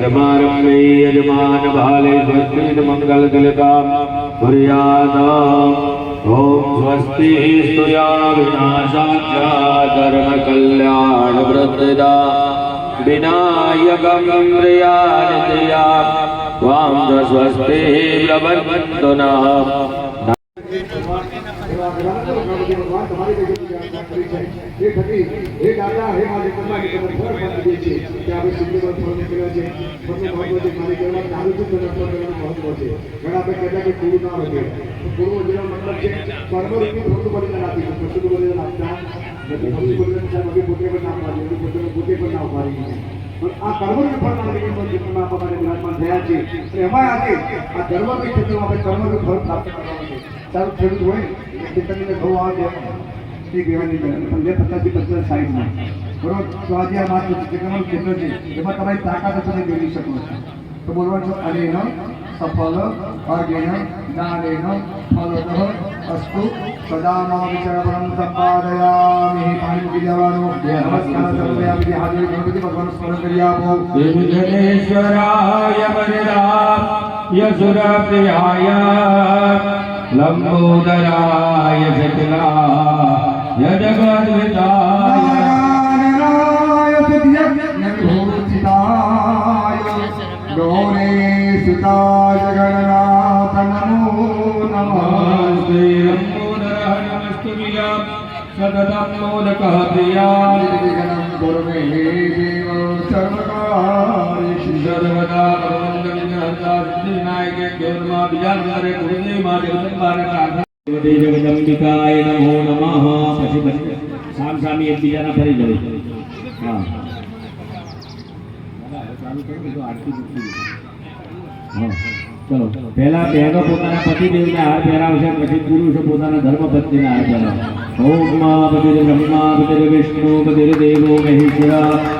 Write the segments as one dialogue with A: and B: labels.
A: कर्मारम्भे यजमान भाले स्वस्ति मंगल तिलकाम कुर्याद ॐ स्वस्ति स्तुया विनाशाख्या धर्म कल्याण वृद्धिदा विनायकं प्रियानितया वां च स्वस्ति प्रबन्धन्तु
B: હે થકી હે દાદા હે માલિક તમારી તમે ફળ પામી દે છે કે આપણે સિદ્ધિમાં ફળ નીકળ્યા છે. ફળનું મહત્વ છે મારી કહેવાનું ચાલુ છે તને ફળ મહત્વ છે. ઘણા આપણે કહેતા કે ગુરુ ના વધે ગુરુ જેનો મતલબ છે કર્મરૂપી ફળનું બલિદાન આપી છે. પશુનું બલિદાન આપતા નથી. પશુ બલિદાન સાહેબ અમે પોતે પણ ના પાડીએ પોતે પોતે પણ ના ઉપાડી પણ આ કર્મરૂપી ફળના બલિદાનમાં જીવનમાં આપવા માટે વિરાજમાન થયા છે એમાં આજે આ ધર્મરૂપી ક્ષેત્રમાં આપણે કર્મરૂપી ફળ પ્રાપ્ત કરવાનું છે સારું ખેડૂત હોય તમને ઘઉં આવે એક એવાની પંદર પચાસથી પચાસ સાઈઝમાં બરોબર તો આજે આ માત્ર ચિત્રકરણનું ક્ષેત્ર છે એમાં તમારી તાકાત તમે મેળવી શકો છો તો બોલવાનું છો અનેન સફલ અર્ગેન જ્ઞાનેન ફલતઃ અસ્તુ સદા મા વિચારપરમ સંપાદયામિ પાણી મૂકી જવાનું નમસ્કાર સમર્પયામિ હાજર ગણપતિ ભગવાનનું સ્મરણ કરી આપો
A: વિઘ્નેશ્વરાય વરદા યસુરપ્રિયાય લંબોદરાય શકલાય જગદ્વિતાય
B: નારાયણાય સત્યજ્ઞભૂષિતાય ગૌરેશિતાય જગન્નાથ નમો નમઃ
A: નમસ્તે લંબોદરઃ નમસ્તુભ્યં સતતં મોદકઃ પ્રિયાય
B: નિર્વિઘ્नं કુરુ મે દેવ સર્વકાર્યેષુ
A: સર્વદા ભગવન્ત વિઘ્નહર્તા સિદ્ધિવિનાયકે કેવલમાં બીજા નંબરે ગુરુદેવ માટે જગદંબાને પ્રાર્થના દેવ જગદંબિકાય નમો નમઃ પછી પછી સામ સામી એકબીજાના ફરી જવું હા ચાલુ કરો બધું આરતી મૂકી હા ચલો પહેલા બહેનો પોતાના પતિદેવને હાર પહેરાવશે પછી પુરુષો પોતાના ધર્મપત્નીને હાર પહેરાવશે ઓમ પતિર બ્રહ્મા પતિર વિષ્ણુ પતિર દેવો મહેશ્વર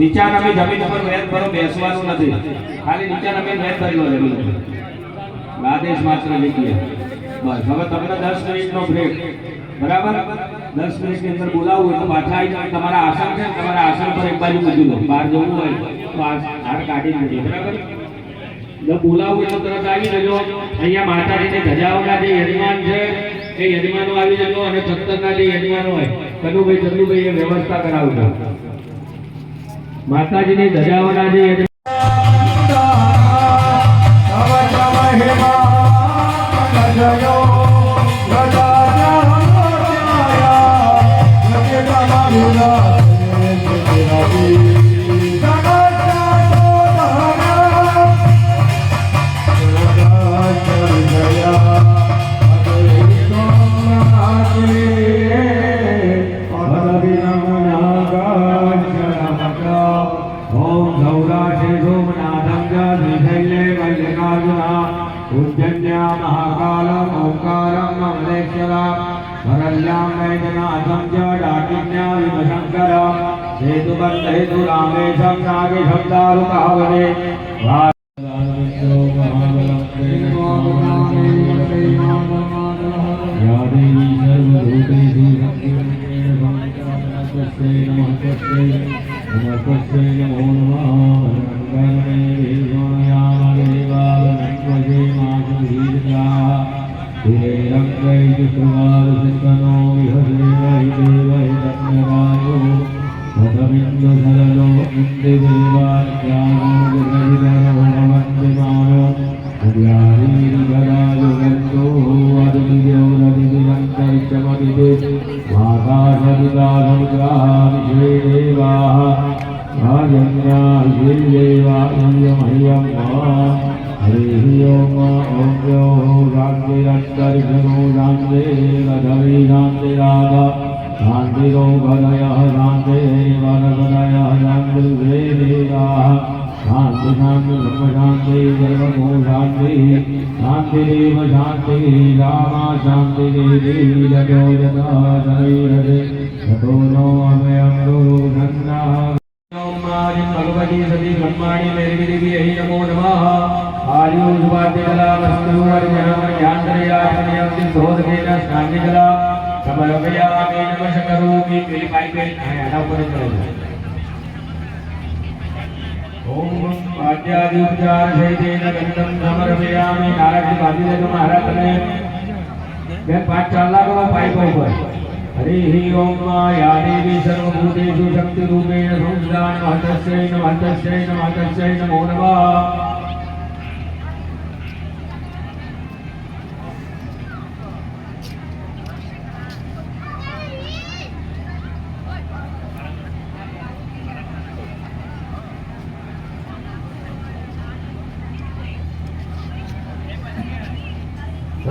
A: નીચા નામે જમીન પર વેદ ભરો બેસવાનું નથી. ખાલી નીચા નામે વેદ ભરી લો જમીન. આદેશ માત્ર લીધી બસ, હવે તમને દસ મિનિટનો બ્રેક બરાબર? દસ મિનિટની અંદર બોલાવું એટલે પાછા આવી જાય તમારા આસન છે તમારા આસન પર એક બાજુ બાજુ લો બહાર જવું હોય તો હાર કાઢી દેજો બરાબર? જો બોલાવું એટલે તરત આવી જજો. અહીંયા માતાજીને ધજાવના જે યજમાન છે, એ યજમાનો આવી જજો અને સત્તરના જે યજમાનો હોય કનુભાઈ ચંદુભાઈ એ વ્યવસ્થા કરાવજો માતાજીની ધજાવના જે हेतुबन्धेतुरामेशं नागेशं दारुकावने विदे आकाशविदासङ्ग्रामिषेदेवाः राजन्याहिर्देवायमह्यं हरिः ओम ॐ यो रात्रिरन्तर्षणो रान्ते रघवी रान्ते राधा शान्तिरो भदयः रान्ते वरभदयः रान्तिर्वेद शांति शांति सर्वमो शांति शांति देव शांति रामा शांति देवी जगो जता शरीरते जतो नो अमे अमरो धन्ना ओमारि भगवती सती ब्रह्माणि देवी
C: देवी अहि नमो नमः आयु जुवादिकला वस्तु अर्जनम यात्रयात्मयं सहोदकेन स्नानिकला समयोगयामि नमः करोमि कृपाय कृपाय आना उपरे करोमि ओम आद्यादि उपचार शैतेन गंधम समर्पयामि नारद भाभी देखो महाराज तने मैं पाठ चाल लाग मैं पाई को ऊपर। हरि ही ओम या देवी सर्वभूतेषु शक्ति रूपेण संदान महतस्यै नमः तस्यै नमः तस्यै नमो नमः।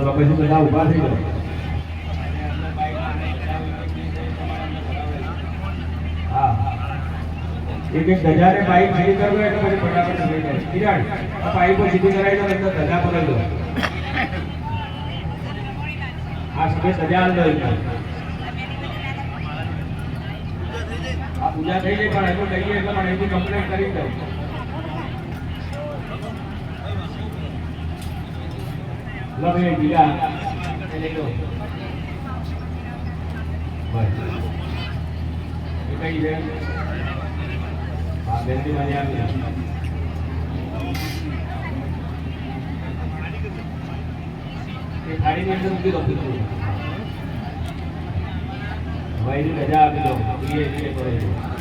C: ચલો પછી બધા ઊભા થઈ જાઓ હા એક એક ધજાને પાઇપ સીધી કરવો એટલે પછી ફટાફટ થઈ જાય કિરણ, આ પાઇપો સીધી કરાવી દો એટલે ધજા પકડી દો આ સફેદ ધજા એટલે. આ પૂજા થઈ જાય પણ એટલું કહીએ એટલે પણ એની કમ્પ્લેન કરી દો લવે બીડા એ કઈ છે હા બેનથી મને આવી થાળી ની અંદર મૂકી દો ભાઈ રજા આપી દો
A: એ પડે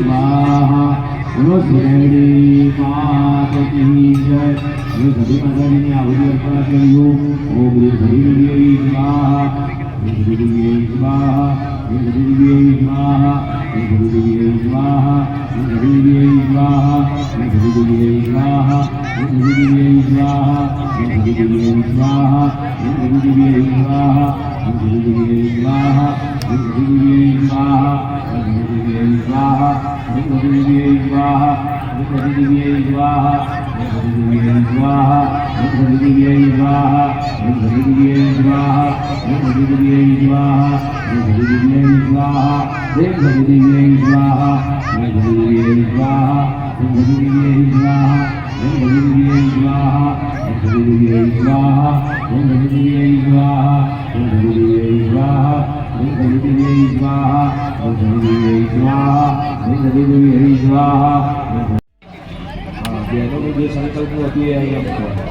A: स्वाहा बोलो श्रीदेवी मात की जय ये सभी माताजी ने आहुति अर्पण करियो ओम ह्रीं हरिं देवी स्वाहा ह्रीं हरिं देवी स्वाहा ह्रीं हरिं देवी स्वाहा ह्रीं हरिं देवी स्वाहा ह्रीं हरिं देवी स्वाहा ह्रीं हरिं देवी स्वाहा इंद्रदिव्यै स्वाहा इंद्रदिव्यै स्वाहा इंद्रदिव्यै स्वाहा इंद्रदिव्यै स्वाहा इंद्रदिव्यै ओम गजदेव्यै स्वाहा ओम गजदेव्यै स्वाहा ओम गजदेव्यै स्वाहा ओम गजदेव्यै स्वाहा ओम गजदेव्यै स्वाहा ओम गजदेव्यै स्वाहा ओम गजदेव्यै स्वाहा બેનો જે સંકલ્પ હતી એ અહીંયા મૂકવા